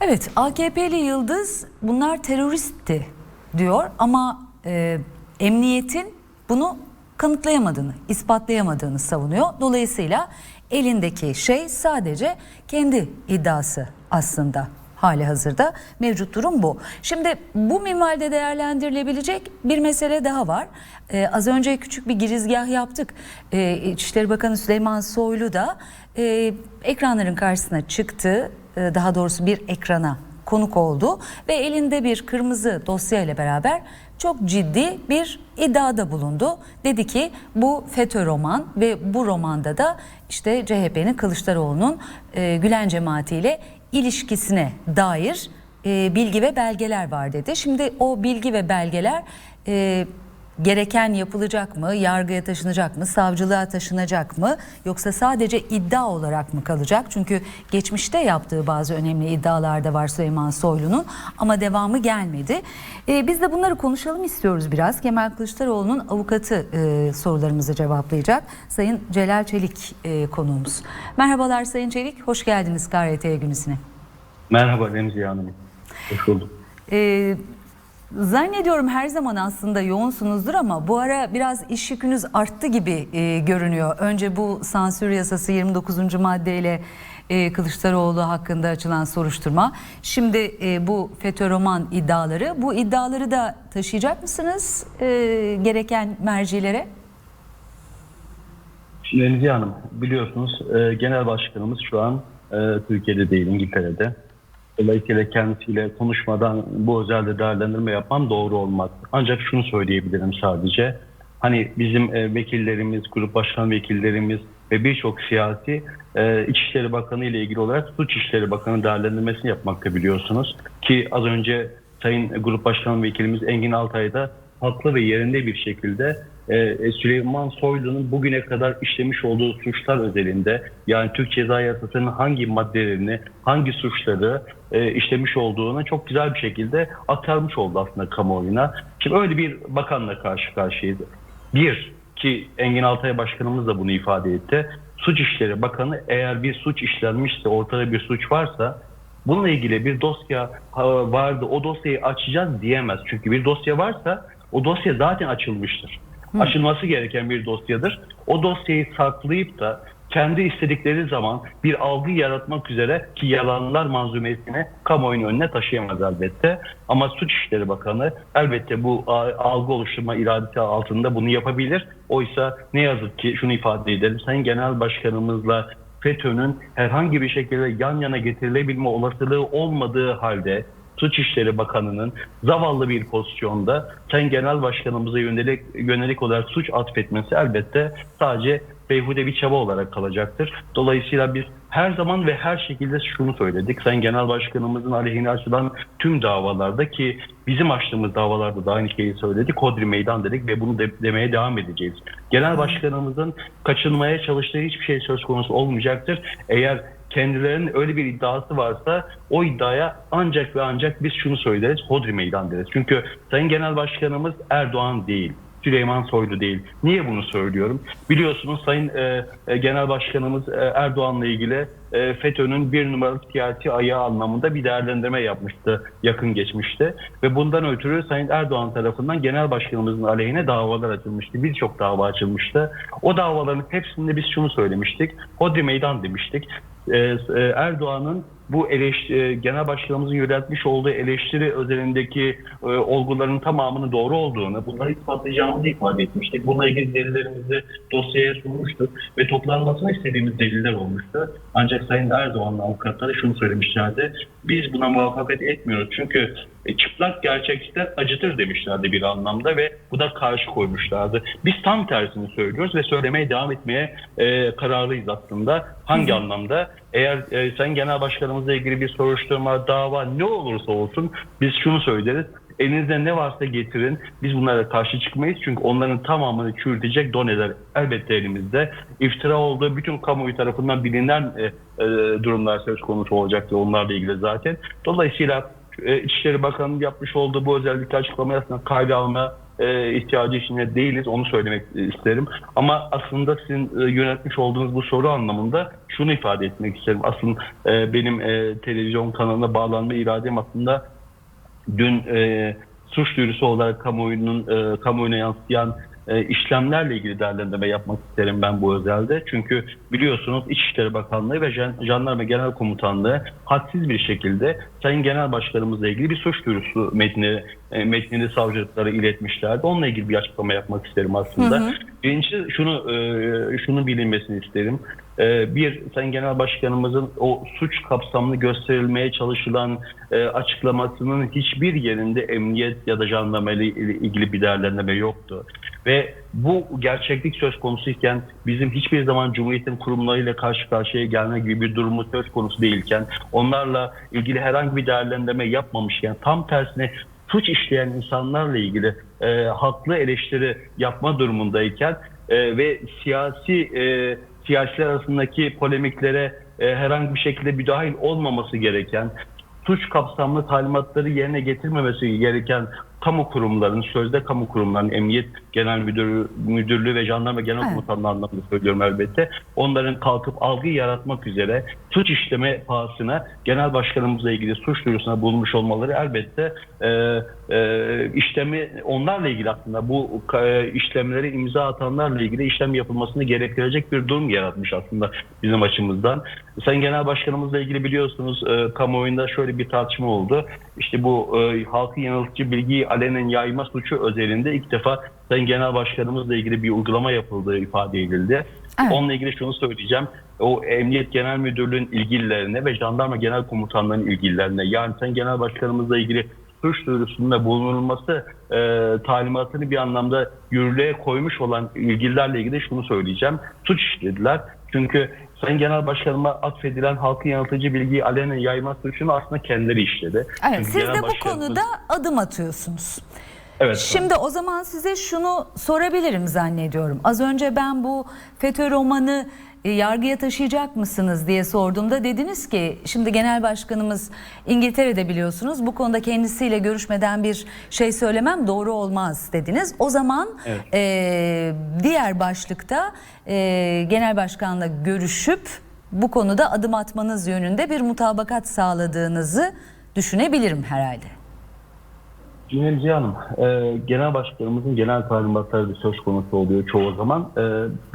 Evet AKP'li Yıldız bunlar teröristti diyor ama e, emniyetin bunu kanıtlayamadığını, ispatlayamadığını savunuyor. Dolayısıyla elindeki şey sadece kendi iddiası aslında hali hazırda mevcut durum bu. Şimdi bu minvalde değerlendirilebilecek bir mesele daha var. Ee, az önce küçük bir girizgah yaptık. Ee, İçişleri Bakanı Süleyman Soylu da e, ekranların karşısına çıktı. Ee, daha doğrusu bir ekrana konuk oldu ve elinde bir kırmızı dosya ile beraber çok ciddi bir iddiada bulundu. Dedi ki bu FETÖ roman ve bu romanda da işte CHP'nin Kılıçdaroğlu'nun e, Gülen cemaatiyle ilişkisine dair e, bilgi ve belgeler var dedi. Şimdi o bilgi ve belgeler e, gereken yapılacak mı, yargıya taşınacak mı, savcılığa taşınacak mı yoksa sadece iddia olarak mı kalacak? Çünkü geçmişte yaptığı bazı önemli iddialar da var Süleyman Soylu'nun ama devamı gelmedi. Ee, biz de bunları konuşalım istiyoruz biraz. Kemal Kılıçdaroğlu'nun avukatı e, sorularımızı cevaplayacak. Sayın Celal Çelik e, konuğumuz. Merhabalar Sayın Çelik, hoş geldiniz KRT günüsüne. Merhaba Remziye Hanım. Hoş bulduk. Ee, Zannediyorum her zaman aslında yoğunsunuzdur ama bu ara biraz iş yükünüz arttı gibi e, görünüyor. Önce bu sansür yasası 29. maddeyle e, Kılıçdaroğlu hakkında açılan soruşturma. Şimdi e, bu FETÖ roman iddiaları. Bu iddiaları da taşıyacak mısınız e, gereken mercilere? Şimdi Remziye Hanım biliyorsunuz e, genel başkanımız şu an e, Türkiye'de değil İngiltere'de. Dolayısıyla kendisiyle konuşmadan bu özelde değerlendirme yapmam doğru olmaz. Ancak şunu söyleyebilirim sadece. Hani bizim e, vekillerimiz, grup başkan vekillerimiz ve birçok siyasi e, İçişleri Bakanı ile ilgili olarak Suç İşleri Bakanı değerlendirmesini yapmakta biliyorsunuz. Ki az önce Sayın Grup Başkan Vekilimiz Engin Altay da haklı ve yerinde bir şekilde e, Süleyman Soylu'nun bugüne kadar işlemiş olduğu suçlar özelinde yani Türk Ceza Yasası'nın hangi maddelerini, hangi suçları e, işlemiş olduğunu çok güzel bir şekilde aktarmış oldu aslında kamuoyuna. Şimdi öyle bir bakanla karşı karşıyayız. Bir ki Engin Altay Başkanımız da bunu ifade etti. Suç İşleri Bakanı eğer bir suç işlenmişse, ortada bir suç varsa bununla ilgili bir dosya vardı o dosyayı açacağız diyemez. Çünkü bir dosya varsa o dosya zaten açılmıştır. Açılması gereken bir dosyadır. O dosyayı saklayıp da kendi istedikleri zaman bir algı yaratmak üzere ki yalanlar manzumesini kamuoyunun önüne taşıyamaz elbette. Ama Suç İşleri Bakanı elbette bu algı oluşturma iradesi altında bunu yapabilir. Oysa ne yazık ki şunu ifade edelim. Sayın Genel Başkanımızla FETÖ'nün herhangi bir şekilde yan yana getirilebilme olasılığı olmadığı halde Suç İşleri Bakanı'nın zavallı bir pozisyonda Sayın Genel Başkanımıza yönelik, yönelik olarak suç atfetmesi elbette sadece beyhude bir çaba olarak kalacaktır. Dolayısıyla biz her zaman ve her şekilde şunu söyledik. Sayın Genel Başkanımızın aleyhine açılan tüm davalarda ki bizim açtığımız davalarda da aynı şeyi söyledik. Kodri meydan dedik ve bunu de- demeye devam edeceğiz. Genel Başkanımızın kaçınmaya çalıştığı hiçbir şey söz konusu olmayacaktır. Eğer kendilerinin öyle bir iddiası varsa o iddiaya ancak ve ancak biz şunu söyleriz. Hodri meydan deriz. Çünkü Sayın Genel Başkanımız Erdoğan değil. Süleyman Soylu değil. Niye bunu söylüyorum? Biliyorsunuz Sayın e, e, Genel Başkanımız e, Erdoğan'la ilgili e, FETÖ'nün bir numaralı siyasi ayağı anlamında bir değerlendirme yapmıştı yakın geçmişte. Ve bundan ötürü Sayın Erdoğan tarafından Genel Başkanımızın aleyhine davalar açılmıştı. Birçok dava açılmıştı. O davaların hepsinde biz şunu söylemiştik. Hodri meydan demiştik. E, e, Erdoğan'ın bu eleştiri, genel başkanımızın yöneltmiş olduğu eleştiri özelindeki e, olguların tamamının doğru olduğunu, bunları ispatlayacağımızı ifade etmiştik. Bununla ilgili delillerimizi dosyaya sunmuştuk ve toplanmasını istediğimiz deliller olmuştu. Ancak Sayın Erdoğan'ın avukatları şunu söylemişlerdi. Biz buna muvaffakat etmiyoruz. Çünkü e, çıplak gerçeklikler acıtır demişlerdi bir anlamda ve bu da karşı koymuşlardı. Biz tam tersini söylüyoruz ve söylemeye devam etmeye e, kararlıyız aslında. Hangi anlamda? Eğer e, Sayın Genel Başkanımızla ilgili bir soruşturma, dava ne olursa olsun biz şunu söyleriz. Elinizde ne varsa getirin. Biz bunlara karşı çıkmayız. Çünkü onların tamamını çürütecek doneler elbette elimizde. İftira olduğu bütün kamuoyu tarafından bilinen e, e, durumlar söz konusu olacaktır onlarla ilgili zaten. Dolayısıyla e, İçişleri Bakanı'nın yapmış olduğu bu özellikle açıklama aslında kayda alma e, ihtiyacı içinde değiliz. Onu söylemek isterim. Ama aslında sizin e, yönetmiş olduğunuz bu soru anlamında şunu ifade etmek isterim. Aslında e, benim e, televizyon kanalına bağlanma iradem aslında dün e, suç duyurusu olarak kamuoyunun e, kamuoyuna yansıyan e, işlemlerle ilgili değerlendirme yapmak isterim ben bu özelde. Çünkü biliyorsunuz İçişleri Bakanlığı ve Jan- Jandarma Genel Komutanlığı hadsiz bir şekilde Sayın Genel Başkanımızla ilgili bir suç duyurusu metni e, metnini savcılıklara iletmişlerdi. Onunla ilgili bir açıklama yapmak isterim aslında. Birincisi şunu e, şunu bilinmesini isterim. E, bir Sayın Genel Başkanımızın o suç kapsamlı gösterilmeye çalışılan e, açıklamasının hiçbir yerinde emniyet ya da jandarma ile ilgili bir değerlendirme yoktu. Ve bu gerçeklik söz konusuyken bizim hiçbir zaman Cumhuriyet'in kurumlarıyla karşı karşıya gelme gibi bir durumu söz konusu değilken onlarla ilgili herhangi bir değerlendirme yapmamışken tam tersine suç işleyen insanlarla ilgili e, haklı eleştiri yapma durumundayken e, ve siyasi e, siyasiler arasındaki polemiklere e, herhangi bir şekilde müdahil olmaması gereken suç kapsamlı talimatları yerine getirmemesi gereken kamu kurumlarının, sözde kamu kurumlarının, Emniyet Genel Müdürü, Müdürlüğü ve Jandarma Genel Evet. Komutanlığı anlamında söylüyorum elbette. Onların kalkıp algı yaratmak üzere suç işleme pahasına genel başkanımızla ilgili suç duyurusuna bulunmuş olmaları elbette e, e, işlemi onlarla ilgili aslında bu e, işlemleri imza atanlarla ilgili işlem yapılmasını gerektirecek bir durum yaratmış aslında bizim açımızdan. Sayın Genel Başkanımızla ilgili biliyorsunuz e, kamuoyunda şöyle bir tartışma oldu. İşte bu e, halkı yanıltıcı bilgiyi alenen yayma suçu özelinde ilk defa Sayın Genel Başkanımızla ilgili bir uygulama yapıldığı ifade edildi. Evet. Onunla ilgili şunu söyleyeceğim. O Emniyet Genel Müdürlüğü'nün ilgililerine ve Jandarma Genel Komutanlığı'nın ilgililerine yani Sayın Genel Başkanımızla ilgili suç duyurusunda bulunulması e, talimatını bir anlamda yürürlüğe koymuş olan ilgililerle ilgili şunu söyleyeceğim. Suç işlediler. Çünkü Sayın Genel Başkanıma atfedilen halkı yanıltıcı bilgiyi alenen yayma suçunu aslında kendileri işledi. Evet Çünkü siz Genel de bu Başkanımız- konuda adım atıyorsunuz. Evet. Şimdi o zaman size şunu sorabilirim zannediyorum. Az önce ben bu FETÖ romanı yargıya taşıyacak mısınız diye sorduğumda dediniz ki şimdi genel başkanımız İngiltere'de biliyorsunuz bu konuda kendisiyle görüşmeden bir şey söylemem doğru olmaz dediniz. O zaman Evet. e, diğer başlıkta e, genel başkanla görüşüp bu konuda adım atmanız yönünde bir mutabakat sağladığınızı düşünebilirim herhalde. Cüneyt Hanım, e, genel başkanımızın genel talimatları da söz konusu oluyor çoğu zaman. E,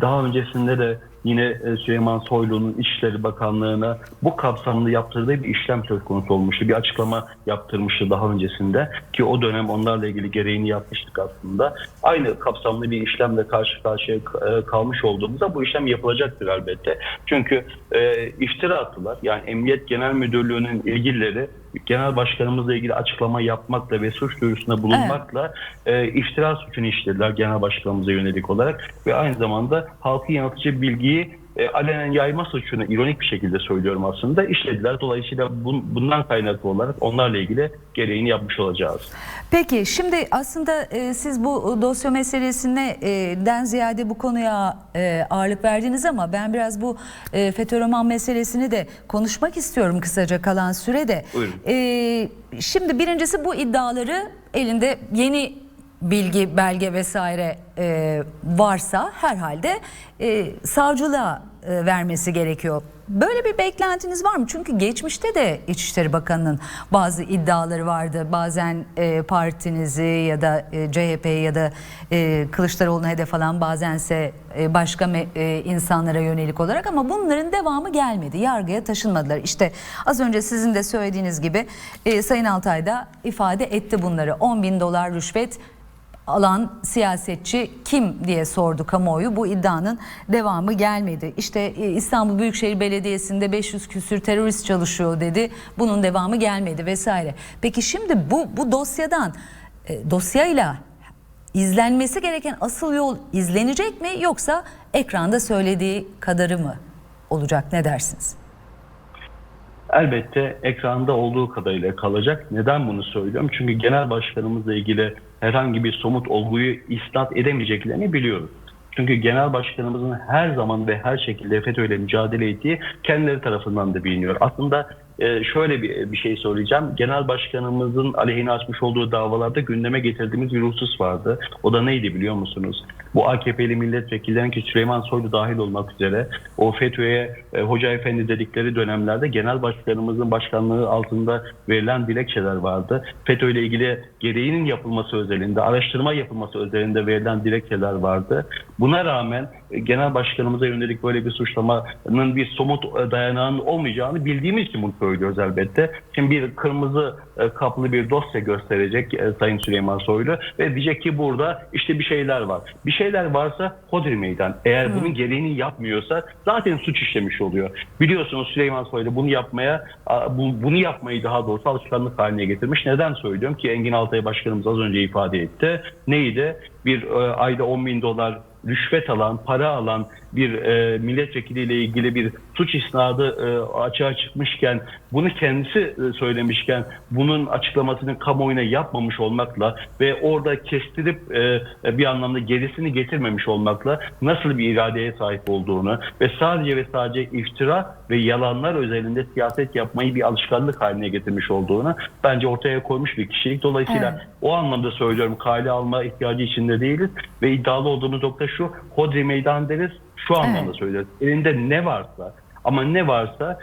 daha öncesinde de yine e, Süleyman Soylu'nun İçişleri Bakanlığı'na bu kapsamlı yaptırdığı bir işlem söz konusu olmuştu. Bir açıklama yaptırmıştı daha öncesinde ki o dönem onlarla ilgili gereğini yapmıştık aslında. Aynı kapsamlı bir işlemle karşı karşıya e, kalmış olduğumuzda bu işlem yapılacaktır elbette. Çünkü e, iftira attılar. Yani Emniyet Genel Müdürlüğü'nün ilgilileri genel başkanımızla ilgili açıklama yapmakla ve suç duyurusunda bulunmakla e, iftira suçunu işlediler genel başkanımıza yönelik olarak. Ve aynı zamanda halkı yanıltıcı bilgiyi e, alenen yayma suçunu ironik bir şekilde söylüyorum aslında işlediler. Dolayısıyla bun- bundan kaynaklı olarak onlarla ilgili gereğini yapmış olacağız. Peki şimdi aslında e, siz bu dosya meselesine e, den ziyade bu konuya e, ağırlık verdiniz ama ben biraz bu e, FETÖ roman meselesini de konuşmak istiyorum kısaca kalan sürede. Buyurun. E, şimdi birincisi bu iddiaları elinde yeni bilgi, belge vesaire e, varsa herhalde e, savcılığa e, vermesi gerekiyor. Böyle bir beklentiniz var mı? Çünkü geçmişte de İçişleri Bakanı'nın bazı iddiaları vardı. Bazen e, partinizi ya da e, CHP'yi ya da e, Kılıçdaroğlu'na hedef alan bazense e, başka me- e, insanlara yönelik olarak ama bunların devamı gelmedi. Yargıya taşınmadılar. İşte az önce sizin de söylediğiniz gibi e, Sayın Altay da ifade etti bunları. 10 bin dolar rüşvet alan siyasetçi kim diye sordu kamuoyu. Bu iddianın devamı gelmedi. İşte e, İstanbul Büyükşehir Belediyesi'nde 500 küsür terörist çalışıyor dedi. Bunun devamı gelmedi vesaire. Peki şimdi bu bu dosyadan e, dosyayla izlenmesi gereken asıl yol izlenecek mi yoksa ekranda söylediği kadarı mı olacak ne dersiniz? Elbette ekranda olduğu kadarıyla kalacak. Neden bunu söylüyorum? Çünkü genel başkanımızla ilgili herhangi bir somut olguyu isnat edemeyeceklerini biliyoruz. Çünkü genel başkanımızın her zaman ve her şekilde FETÖ ile mücadele ettiği kendileri tarafından da biliniyor. Aslında e, şöyle bir, bir şey söyleyeceğim. Genel başkanımızın aleyhine açmış olduğu davalarda gündeme getirdiğimiz bir husus vardı. O da neydi biliyor musunuz? Bu AKP'li milletvekillerin ki Süleyman Soylu dahil olmak üzere o FETÖ'ye e, Hoca Efendi dedikleri dönemlerde genel başkanımızın başkanlığı altında verilen dilekçeler vardı. FETÖ ile ilgili gereğinin yapılması özelinde, araştırma yapılması özelinde verilen dilekçeler vardı. Buna rağmen e, genel başkanımıza yönelik böyle bir suçlamanın bir somut e, dayanağının olmayacağını bildiğimiz için bunu söylüyoruz elbette. Şimdi bir kırmızı e, kaplı bir dosya gösterecek e, Sayın Süleyman Soylu ve diyecek ki burada işte bir şeyler var. Bir şeyler varsa hodri meydan. Eğer bunun gereğini yapmıyorsa zaten suç işlemiş oluyor. Biliyorsunuz Süleyman Soylu bunu yapmaya bunu yapmayı daha doğrusu alışkanlık haline getirmiş. Neden söylüyorum ki Engin Altay Başkanımız az önce ifade etti. Neydi? Bir e, ayda 10 bin dolar rüşvet alan, para alan bir e, milletvekiliyle ilgili bir suç isnadı e, açığa çıkmışken, bunu kendisi e, söylemişken, bunun açıklamasını kamuoyuna yapmamış olmakla ve orada kestirip e, e, bir anlamda gerisini getirmemiş olmakla nasıl bir iradeye sahip olduğunu ve sadece ve sadece iftira ve yalanlar özelinde siyaset yapmayı bir alışkanlık haline getirmiş olduğunu bence ortaya koymuş bir kişilik. Dolayısıyla Evet. o anlamda söylüyorum kale alma ihtiyacı içinde değiliz ve iddialı olduğumuz nokta şu hodri meydan deriz şu anlamda Evet. söylüyoruz. Elinde ne varsa ama ne varsa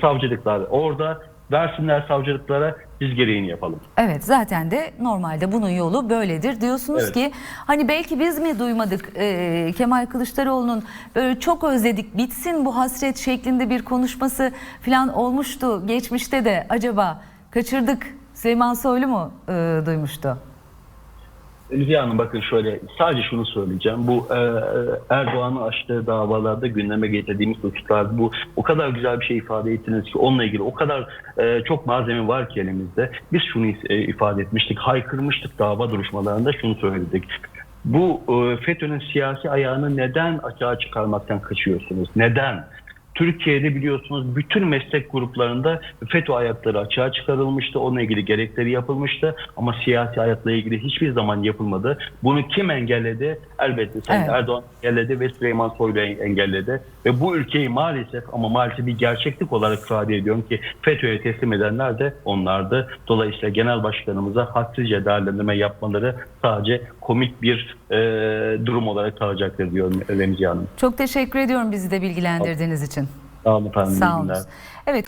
savcılıklar orada versinler savcılıklara biz gereğini yapalım. Evet zaten de normalde bunun yolu böyledir diyorsunuz Evet. ki hani belki biz mi duymadık e, Kemal Kılıçdaroğlu'nun böyle çok özledik bitsin bu hasret şeklinde bir konuşması falan olmuştu geçmişte de acaba kaçırdık Süleyman Soylu mu e, duymuştu? Hülya Hanım bakın şöyle sadece şunu söyleyeceğim. Bu e, Erdoğan'ın açtığı davalarda gündeme getirdiğimiz hususlar bu o kadar güzel bir şey ifade ettiniz ki onunla ilgili o kadar e, çok malzeme var ki elimizde. Biz şunu e, ifade etmiştik, haykırmıştık dava duruşmalarında şunu söyledik. Bu e, FETÖ'nün siyasi ayağını neden açığa çıkarmaktan kaçıyorsunuz? Neden? Türkiye'de biliyorsunuz bütün meslek gruplarında FETÖ ayakları açığa çıkarılmıştı. Onunla ilgili gerekleri yapılmıştı. Ama siyasi hayatla ilgili hiçbir zaman yapılmadı. Bunu kim engelledi? Elbette Sayın Evet. Erdoğan engelledi ve Süleyman Soylu engelledi. Ve bu ülkeyi maalesef ama maalesef bir gerçeklik olarak ifade ediyorum ki FETÖ'ye teslim edenler de onlardı. Dolayısıyla genel başkanımıza haksızca değerlendirme yapmaları sadece komik bir e, durum olarak kalacaktır diyorum Remzi Hanım. Çok teşekkür ediyorum bizi de bilgilendirdiğiniz için. Sağ olun efendim. Sağ olun. Evet.